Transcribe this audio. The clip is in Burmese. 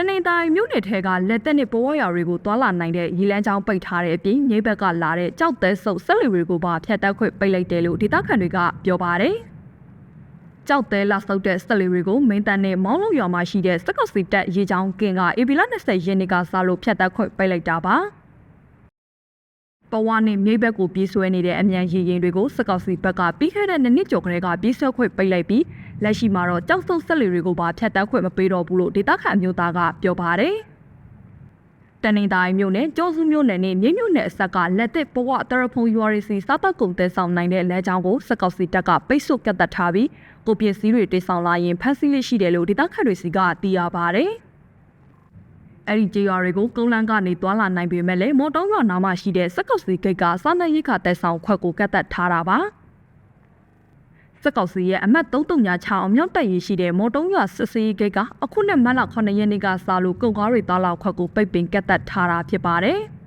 တနေတိုင်းမြို့နယ်ထဲကလက်သက်နဲ့ပေါ်ဝရတွေကိုတွာလာနိုင်တဲ့ရီလန်းချောင်းပိတ်ထားတဲ့အပြင်မြိတ်ဘက်ကလာတဲ့ကြောက်သဲဆုပ်ဆက်လီတွေကိုပါဖျက်တက်ခွင့်ပိတ်လိုက်တယ်လို့ဒေသခံတွေကပြောပါတယ်။ကြောက်သဲလာဆုပ်တဲ့ဆက်လီတွေကိုမင်းတန်းနဲ့မောင်းလုံးရွာမှာရှိတဲ့စကော့စီတက်ရေချောင်းကင်ကအေဗီလာ20ရင်းနေကစားလို့ဖျက်တက်ခွင့်ပိတ်လိုက်တာပါ။ပဝါနဲ့မြိတ်ဘက်ကိုပြေးဆွဲနေတဲ့အမြန်ရည်ရင်တွေကိုစကောက်စီဘက်ကပြီးခဲ့တဲ့နှစ်နှစ်ကျော်ကလေးကပြေးဆွဲခွင့်ပိတ်လိုက်ပြီး လက်ရှိမှာတော့ကြောက်စုပ်ဆက်လီတွေကိုပါဖျက်တက်ခွင့်မပေးတော့ဘူးလို့ဒေသခံအမျိုးသားကပြောပါတယ်။တနင်္သာရီမြို့နယ်ကျောစုမြို့နယ်နဲ့မြိတ်မြို့နယ်အဆက်ကလက်သစ်ပဝတရဖုံ URC စားတောက်ကုန်တဲ့ဆောင်နိုင်တဲ့လမ်းကြောင်းကိုစကောက်စီတက်ကပိတ်ဆို့ကတ်သက်ထားပြီးကိုပစ္စည်းတွေတိတ်ဆောင်လာရင်ဖမ်းဆီးလိရှိတယ်လို့ဒေသခံတွေစီကသိရပါတယ်။အဲ့ဒီကြေးရွာတွေကိုကုန်းလန်းကနေတွာလာနိုင်ပေမဲ့လည်းမော်တုံးရွာနားမှာရှိတဲ့စက်ကောက်စီဂိတ်ကစားနပ်ရိက္ခာတက်ဆောင်ခွက်ကိုကတ်သက်ထားတာပါ စက်ကောက်စီရဲ့အမှတ်336အမြောက်တက်ရရှိတဲ့မော်တုံးရွာစစ်စေးဂိတ်ကအခုနဲ့မတ်လ9ရက်နေ့ကစလို့ကုန်ကားတွေတွာလာခွက်ကိုပိတ်ပင်ကတ်သက်ထားတာဖြစ်ပါတယ်။